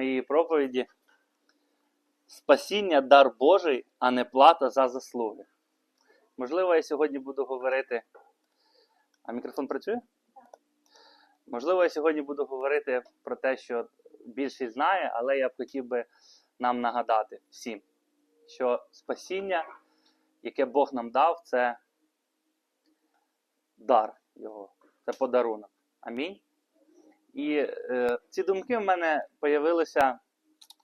моєї проповіді. Спасіння дар Божий, а не плата за заслуги. Можливо, я сьогодні буду говорити. А мікрофон працює? Можливо, я сьогодні буду говорити про те, що більшість знає, але я б хотів би нам нагадати всім, що спасіння, яке Бог нам дав, це дар Його, це подарунок. Амінь. І е, ці думки в мене появилися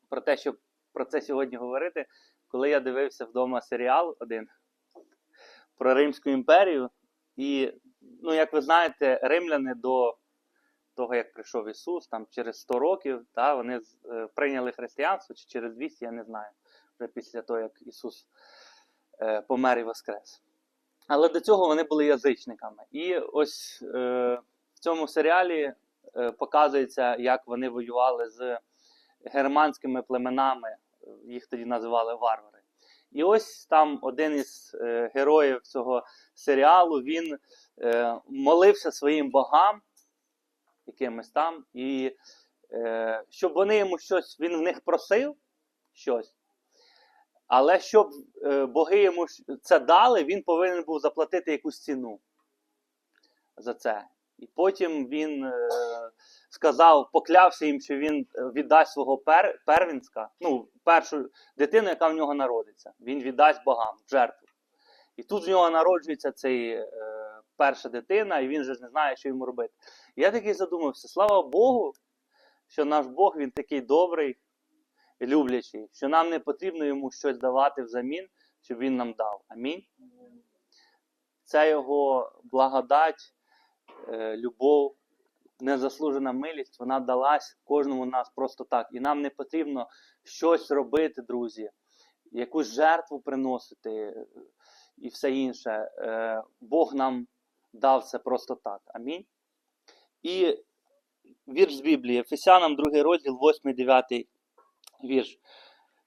про те, щоб про це сьогодні говорити, коли я дивився вдома серіал один про Римську імперію. І, ну, як ви знаєте, римляни до того, як прийшов Ісус, там через 100 років, та, вони е, прийняли християнство, чи через 200, я не знаю, вже після того, як Ісус е, помер і воскрес. Але до цього вони були язичниками. І ось е, в цьому серіалі показується, як вони воювали з германськими племенами, їх тоді називали варвари. І ось там один із е, героїв цього серіалу він е, молився своїм богам, якимось там, і е, щоб вони йому щось, він в них просив щось. Але щоб е, боги йому це дали, він повинен був заплатити якусь ціну за це. І потім він е, сказав, поклявся їм, що він е, віддасть свого пер, первінська, ну, першу дитину, яка в нього народиться. Він віддасть богам жертву. І тут в нього народжується цей е, перша дитина, і він же ж не знає, що йому робити. І я такий задумався: слава Богу, що наш Бог він такий добрий, і люблячий, що нам не потрібно йому щось давати взамін, щоб він нам дав. Амінь. Це його благодать, е, любов, незаслужена милість, вона далась кожному нас просто так. І нам не потрібно щось робити, друзі, якусь жертву приносити е, і все інше. Е, Бог нам дав це просто так. Амінь. І вірш з Біблії, Ефесянам 2 розділ, 8-9 вірш.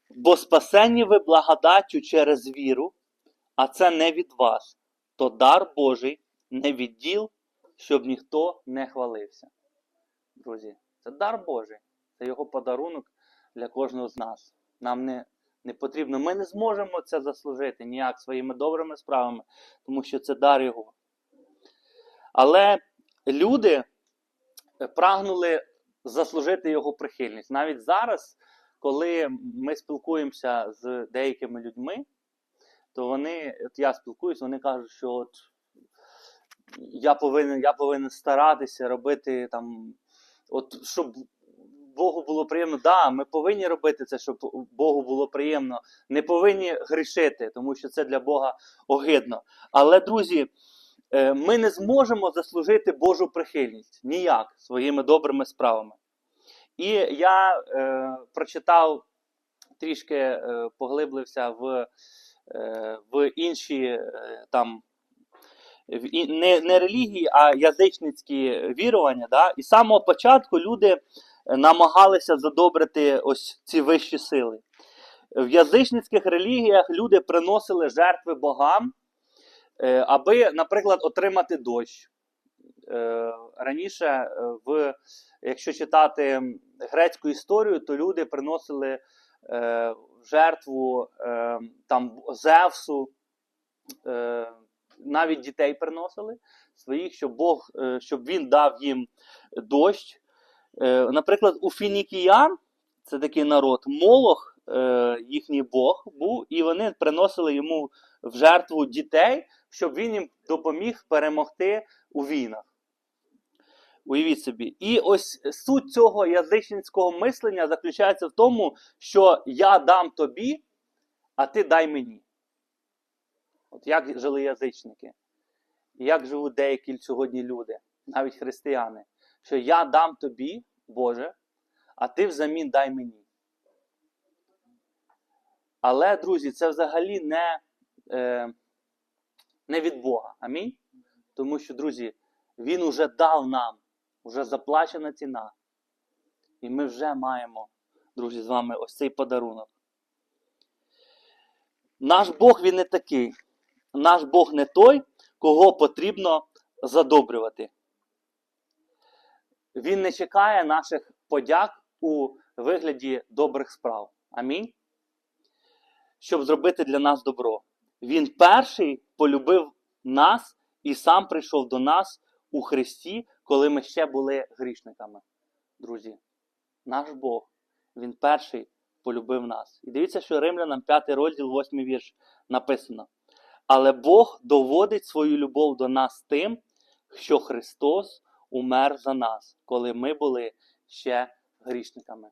Бо спасені ви благодаттю через віру, а це не від вас, то дар Божий, не від діл, щоб ніхто не хвалився. Друзі, це дар Божий, це його подарунок для кожного з нас. Нам не, не потрібно, ми не зможемо це заслужити ніяк своїми добрими справами, тому що це дар Його. Але люди е, прагнули заслужити його прихильність. Навіть зараз, коли ми спілкуємося з деякими людьми, то вони, от я спілкуюсь, вони кажуть, що от я повинен, я повинен старатися робити там, от щоб Богу було приємно. Да, ми повинні робити це, щоб Богу було приємно. Не повинні грішити, тому що це для Бога огидно. Але, друзі, е, ми не зможемо заслужити Божу прихильність ніяк своїми добрими справами. І я е, прочитав трішки е, поглиблився в, е, в інші е, там. Не, не релігії, а язичницькі вірування. Да? І з самого початку люди е, намагалися задобрити ось ці вищі сили. В язичницьких релігіях люди приносили жертви богам, е, аби, наприклад, отримати дощ. Е, Раніше, в, якщо читати грецьку історію, то люди приносили жертву там, Зевсу, навіть дітей приносили своїх, щоб Бог, е, щоб він дав їм дощ. Е, Наприклад, у фінікіян, це такий народ, Молох, е, їхній Бог був, і вони приносили йому в жертву дітей, щоб він їм допоміг перемогти у війнах. Уявіть собі. І ось суть цього язичницького мислення заключається в тому, що я дам тобі, а ти дай мені. От як жили язичники, як живуть деякі сьогодні люди, навіть християни, що я дам тобі, Боже, а ти взамін дай мені. Але, друзі, це взагалі не, е, не від Бога. Амінь. Тому що, друзі, Він уже дав нам, вже заплачена ціна. І ми вже маємо, друзі, з вами ось цей подарунок. Наш Бог він не такий. Наш Бог не той, кого потрібно задобрювати. Він не чекає наших подяк у вигляді добрих справ. Амінь. Щоб зробити для нас добро. Він перший полюбив нас і сам прийшов до нас у Христі, коли ми ще були грішниками. Друзі, наш Бог, Він перший полюбив нас. І дивіться, що Римлянам 5 розділ, 8 вірш написано. Але Бог доводить свою любов до нас тим, що Христос умер за нас, коли ми були ще грішниками.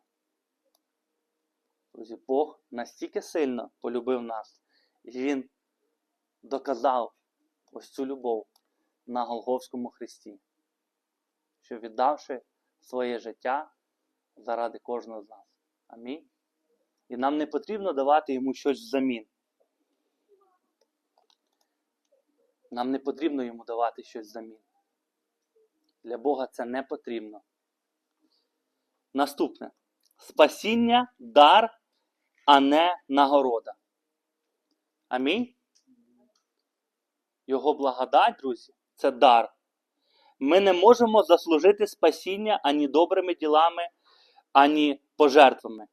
Друзі, Бог настільки сильно полюбив нас, і Він доказав ось цю любов на Голговському Христі, що віддавши своє життя заради кожного з нас. Амінь. І нам не потрібно давати йому щось взамін. Нам не потрібно йому давати щось взамін. Для Бога це не потрібно. Наступне. Спасіння дар, а не нагорода. Амінь. Його благодать, друзі, це дар. Ми не можемо заслужити спасіння ані добрими ділами, ані пожертвами.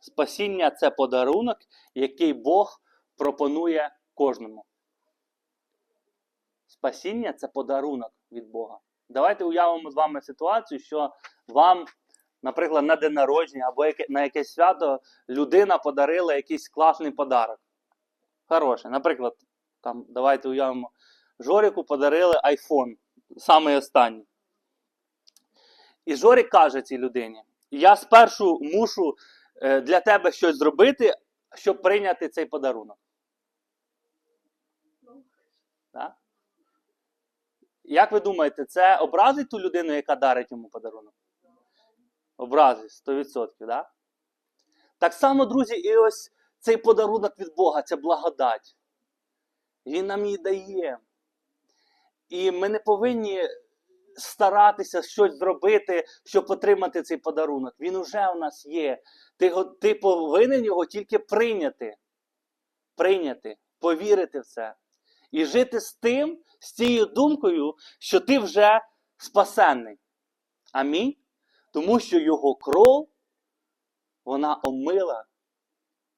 Спасіння це подарунок, який Бог пропонує кожному. Спасіння це подарунок від Бога. Давайте уявимо з вами ситуацію, що вам, наприклад, на день народження або на якесь свято людина подарила якийсь класний подарок. Хороший. Наприклад, там, давайте уявимо, Жоріку подарили iPhone, самий останній. І Жорік каже цій людині: я спершу мушу е, для тебе щось зробити, щоб прийняти цей подарунок. Так? Як ви думаєте, це образить ту людину, яка дарить йому подарунок? Образить 100%, да? Так само, друзі, і ось цей подарунок від Бога, це благодать. Він нам її дає. І ми не повинні старатися щось зробити, щоб отримати цей подарунок. Він уже у нас є. Ти, ти повинен його тільки прийняти. Прийняти, повірити в це. І жити з тим, з цією думкою, що ти вже спасенний. Амінь. Тому що його кров, вона омила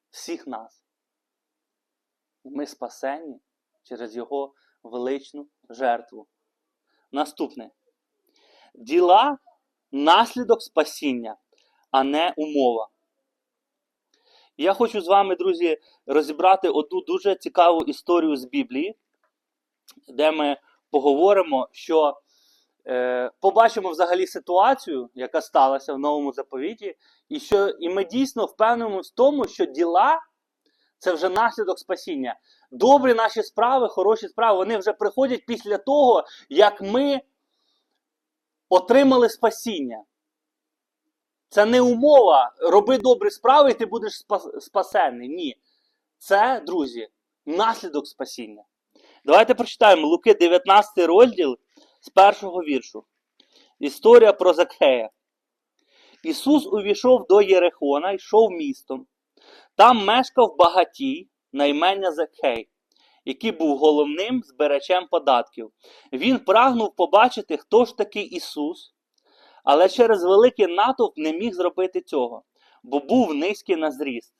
всіх нас. Ми спасені через його величну жертву. Наступне. Діла наслідок спасіння, а не умова. Я хочу з вами, друзі, розібрати одну дуже цікаву історію з Біблії, де ми поговоримо, що е, побачимо взагалі ситуацію, яка сталася в новому заповіті, і що і ми дійсно впевнимося в тому, що діла це вже наслідок спасіння. Добрі наші справи, хороші справи, вони вже приходять після того, як ми отримали спасіння. Це не умова, роби добрі справи, і ти будеш спас- спасенний. Ні. Це, друзі, наслідок спасіння. Давайте прочитаємо Луки 19 розділ з першого віршу. Історія про Закхея. Ісус увійшов до Єрихона, йшов містом. Там мешкав багатій на імення Закхей, який був головним збирачем податків. Він прагнув побачити, хто ж такий Ісус, але через великий натовп не міг зробити цього, бо був низький на зріст.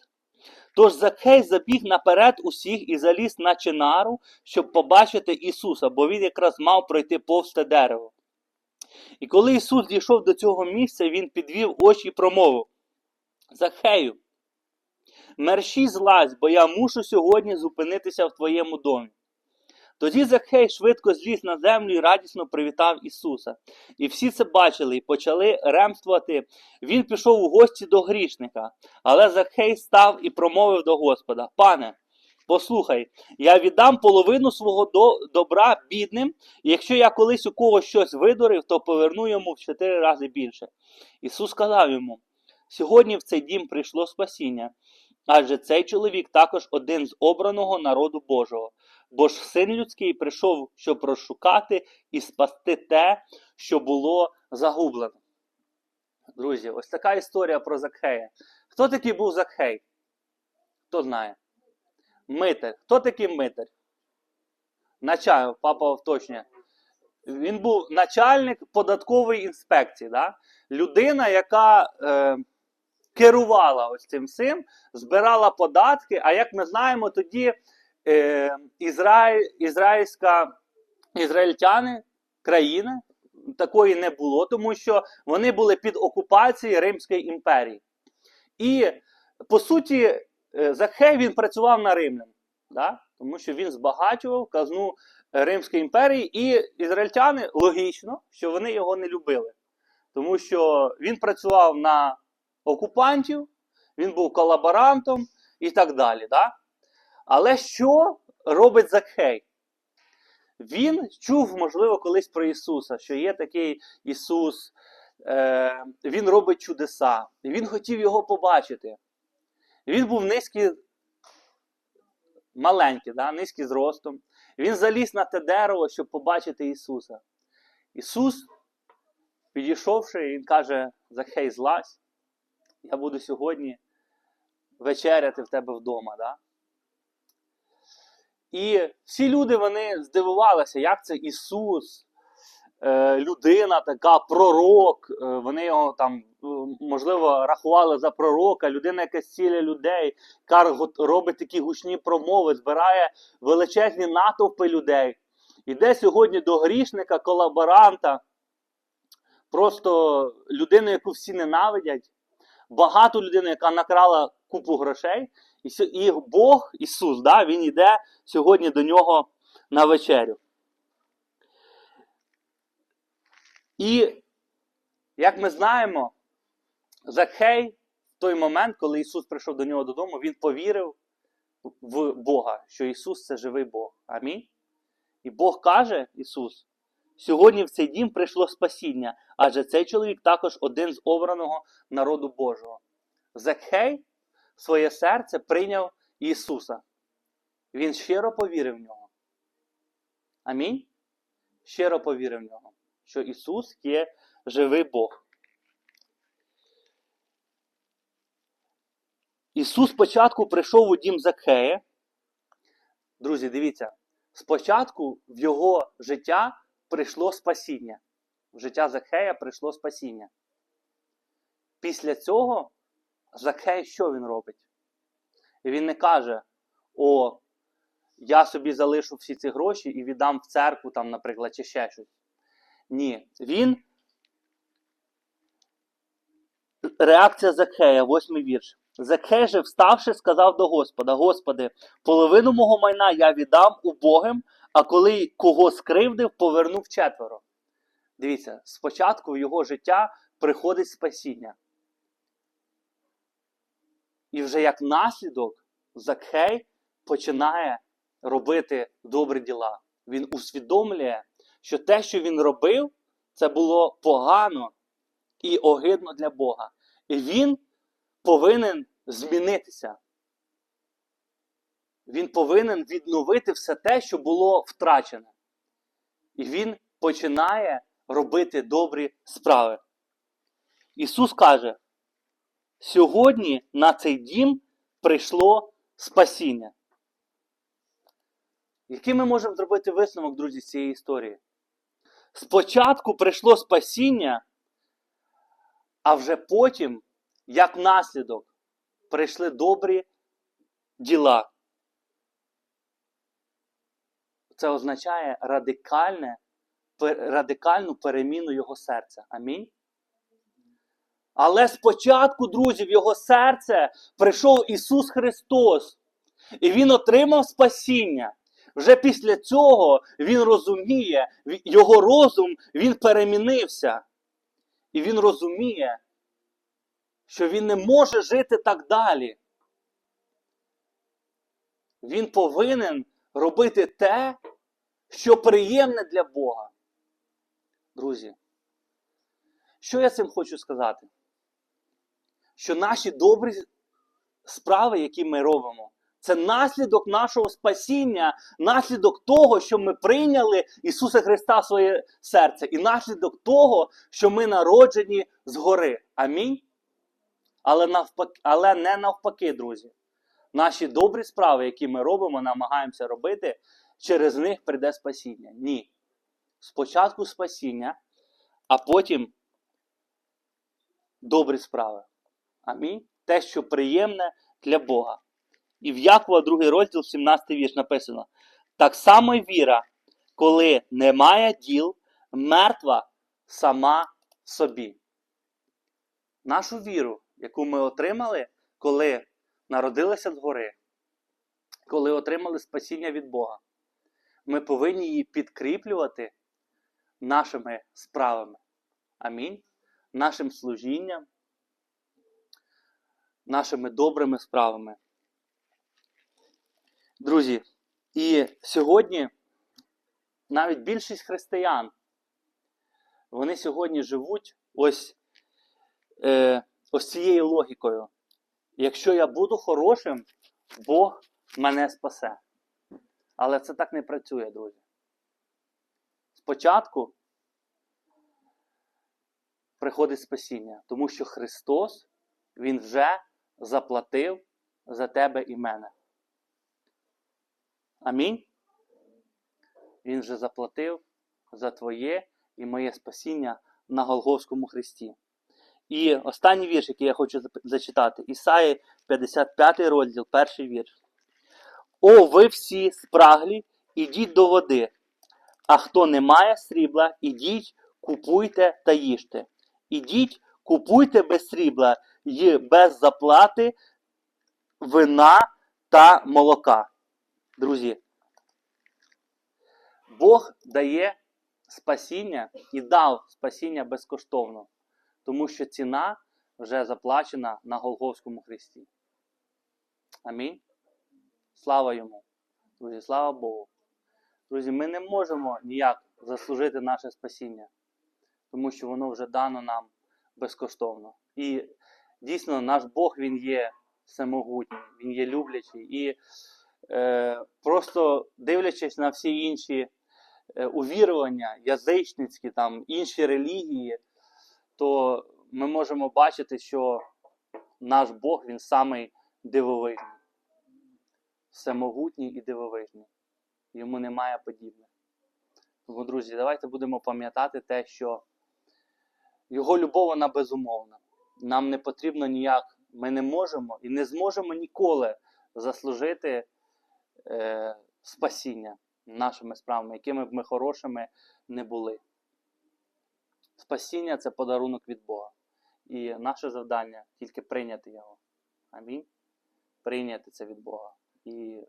Тож Закхей забіг наперед усіх і заліз на чинару, щоб побачити Ісуса, бо він якраз мав пройти повз те дерево. І коли Ісус дійшов до цього місця, він підвів очі і промовив: Захею, мерщій злазь, бо я мушу сьогодні зупинитися в твоєму домі. Тоді Захей швидко зліз на землю і радісно привітав Ісуса. І всі це бачили і почали ремствувати. Він пішов у гості до грішника. Але Захей став і промовив до Господа: Пане, послухай, я віддам половину свого добра бідним, і якщо я колись у когось щось видурив, то поверну йому в чотири рази більше. Ісус сказав йому: Сьогодні в цей дім прийшло спасіння, адже цей чоловік також один з обраного народу Божого. Бо ж син людський прийшов, щоб розшукати і спасти те, що було загублено. Друзі, ось така історія про Закхея. Хто такий був Закхей? Хто знає? Митер. Хто такий митер? Начальник, папа уточнює. Він був начальник податкової інспекції. Да? Людина, яка е, керувала ось цим всім, збирала податки. А як ми знаємо, тоді е, Ізраїль, ізраїльська, ізраїльтяни, країни такої не було, тому що вони були під окупацією Римської імперії. І по суті, е, Захей він працював на римлян, да? тому що він збагачував казну Римської імперії, і ізраїльтяни логічно, що вони його не любили. Тому що він працював на окупантів, він був колаборантом і так далі. Да? Але що робить Закхей? Він чув, можливо, колись про Ісуса, що є такий Ісус, е, Він робить чудеса. Він хотів його побачити. Він був низький, маленький, да? низький зростом. Він заліз на те дерево, щоб побачити Ісуса. Ісус, підійшовши, Він каже: Захей, злазь, я буду сьогодні вечеряти в тебе вдома. Да? І всі люди вони здивувалися, як це Ісус, е, людина така, пророк. е, Вони його там, е, можливо, рахували за пророка, людина, яка зціля людей, яка робить такі гучні промови, збирає величезні натовпи людей. Іде сьогодні до грішника, колаборанта, просто людину, яку всі ненавидять, багату людину, яка накрала купу грошей. І, Бог, Ісус, да, Він йде сьогодні до нього на вечерю. І, як ми знаємо, Закхей в той момент, коли Ісус прийшов до нього додому, він повірив в Бога, що Ісус це живий Бог. Амінь. І Бог каже, Ісус, сьогодні в цей дім прийшло спасіння, адже цей чоловік також один з обраного народу Божого. Закхей своє серце прийняв Ісуса. Він щиро повірив в нього. Амінь. Щиро повірив в нього, що Ісус є живий Бог. Ісус спочатку прийшов у дім Закхея. Друзі, дивіться, спочатку в його життя прийшло спасіння. В життя Закхея прийшло спасіння. Після цього Закхей що він робить? І він не каже: О, я собі залишу всі ці гроші і віддам в церкву, там, наприклад, чи ще щось. Ні, він. Реакція Закхея, восьмий вірш. Закхей же, вставши, сказав до Господа: Господи, половину мого майна я віддам убогим, а коли кого скривдив, повернув четверо. Дивіться, спочатку в його життя приходить спасіння. І вже як наслідок Закхей починає робити добрі діла. Він усвідомлює, що те, що він робив, це було погано і огидно для Бога. І він повинен змінитися. Він повинен відновити все те, що було втрачене. І він починає робити добрі справи. Ісус каже: сьогодні на цей дім прийшло спасіння. Який ми можемо зробити висновок, друзі, з цієї історії? Спочатку прийшло спасіння, а вже потім, як наслідок, прийшли добрі діла. Це означає радикальне, радикальну переміну його серця. Амінь. Але спочатку, друзі, в його серце прийшов Ісус Христос, і Він отримав спасіння. Вже після цього він розуміє, його розум він перемінився. І він розуміє, що він не може жити так далі. Він повинен робити те, що приємне для Бога. Друзі, що я цим хочу сказати? Що наші добрі справи, які ми робимо, це наслідок нашого спасіння, наслідок того, що ми прийняли Ісуса Христа в своє серце, і наслідок того, що ми народжені згори. Амінь. Але, навпаки, але не навпаки, друзі. Наші добрі справи, які ми робимо, намагаємося робити, через них прийде спасіння. Ні. Спочатку спасіння, а потім добрі справи. Амінь. Те, що приємне для Бога. І в Якова, другий розділ, 17 вірш написано: так само віра, коли немає діл, мертва сама собі. Нашу віру, яку ми отримали, коли народилися згори, коли отримали спасіння від Бога, ми повинні її підкріплювати нашими справами. Амінь. Нашим служінням, нашими добрими справами. Друзі, і сьогодні навіть більшість християн, вони сьогодні живуть ось, е, ось цією логікою. Якщо я буду хорошим, Бог мене спасе. Але це так не працює, друзі. Спочатку приходить спасіння, тому що Христос, Він вже заплатив за тебе і мене. Амінь. Він вже заплатив за твоє і моє спасіння на Голговському Христі. І останній вірш, який я хочу зачитати, Ісаї 55 розділ, перший вірш. О, ви всі спраглі, ідіть до води. А хто не має срібла, ідіть, купуйте та їжте. Ідіть, купуйте без срібла і без заплати вина та молока. Друзі, Бог дає спасіння і дав спасіння безкоштовно, тому що ціна вже заплачена на Голговському Христі. Амінь. Слава йому. Друзі, слава Богу. Друзі, ми не можемо ніяк заслужити наше спасіння, тому що воно вже дано нам безкоштовно. І дійсно наш Бог Він є всемогутній, Він є люблячий. І е, просто дивлячись на всі інші е, увірування, язичницькі, там, інші релігії, то ми можемо бачити, що наш Бог він самий дивовижний, всемогутній і дивовижний. Йому немає подібних. Тому, друзі, давайте будемо пам'ятати те, що його любов вона безумовна. Нам не потрібно ніяк, ми не можемо і не зможемо ніколи заслужити е, спасіння нашими справами, якими б ми хорошими не були. Спасіння це подарунок від Бога. І наше завдання тільки прийняти його. Амінь. Прийняти це від Бога. І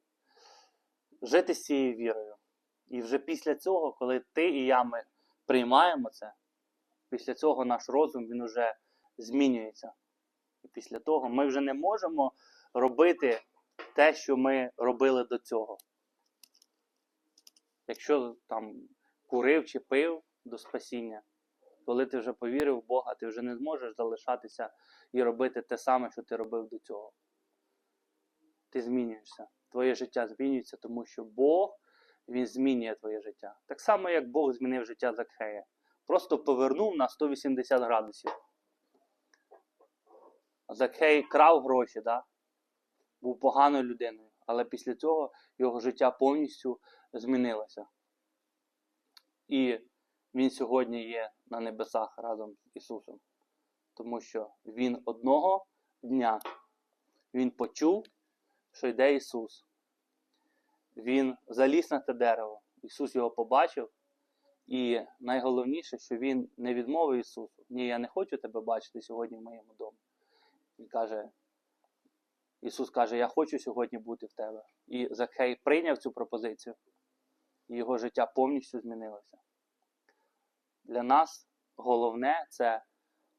жити з цією вірою. І вже після цього, коли ти і я ми приймаємо це, після цього наш розум він вже змінюється. І після того ми вже не можемо робити те, що ми робили до цього. Якщо там курив чи пив до спасіння, коли ти вже повірив в Бога, ти вже не зможеш залишатися і робити те саме, що ти робив до цього. Ти змінюєшся. Твоє життя змінюється, тому що Бог він змінює твоє життя. Так само, як Бог змінив життя Закхея. Просто повернув на 180 градусів. Закхей крав гроші, да? був поганою людиною, але після цього його життя повністю змінилося. І він сьогодні є на небесах разом з Ісусом. Тому що Він одного дня він почув, що йде Ісус. Він заліз на те дерево. Ісус його побачив. І найголовніше, що Він не відмовив Ісусу. Ні, я не хочу тебе бачити сьогодні в моєму домі. Він каже, Ісус каже, я хочу сьогодні бути в тебе. І Закхей прийняв цю пропозицію, і його життя повністю змінилося. Для нас головне це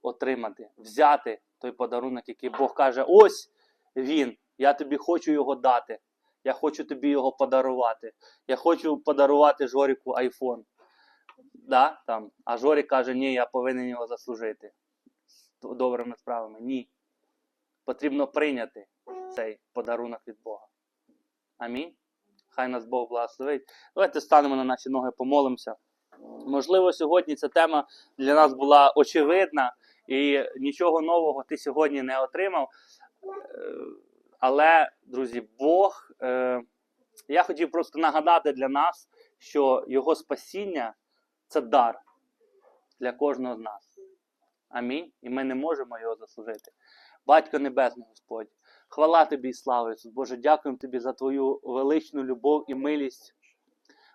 отримати, взяти той подарунок, який Бог каже: ось він, я тобі хочу його дати. Я хочу тобі його подарувати. Я хочу подарувати Жоріку айфон. Да, там. А Жорік каже, ні, я повинен його заслужити. Добрими справами. Ні. Потрібно прийняти цей подарунок від Бога. Амінь. Хай нас Бог благословить. Давайте станемо на наші ноги, помолимося. Можливо, сьогодні ця тема для нас була очевидна і нічого нового ти сьогодні не отримав. Е, Але, друзі, Бог, е, я хотів просто нагадати для нас, що Його спасіння це дар для кожного з нас. Амінь. І ми не можемо його заслужити. Батько Небесний, Господь. Хвала тобі і слава, Ісус. Боже, дякуємо тобі за твою величну любов і милість.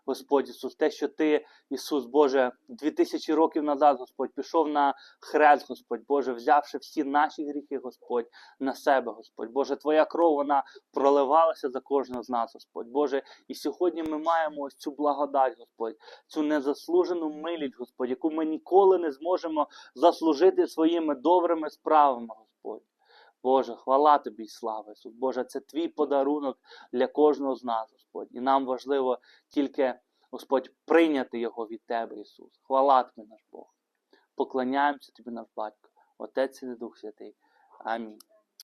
Господь Ісус, те, що Ти, Ісус Боже, дві тисячі років назад, Господь, пішов на хрест, Господь, Боже, взявши всі наші гріхи, Господь, на себе, Господь. Боже, Твоя кров, вона проливалася за кожного з нас, Господь. Боже, і сьогодні ми маємо ось цю благодать, Господь, цю незаслужену милість, Господь, яку ми ніколи не зможемо заслужити своїми добрими справами, Господь. Боже, хвала тобі слава, Ісус. Боже, це твій подарунок для кожного з нас, Господь. І нам важливо тільки, Господь, прийняти його від Тебе, Ісус. Хвала тобі, наш Бог. Поклоняємося тобі, наш Батько, Отець і Дух Святий. Амінь.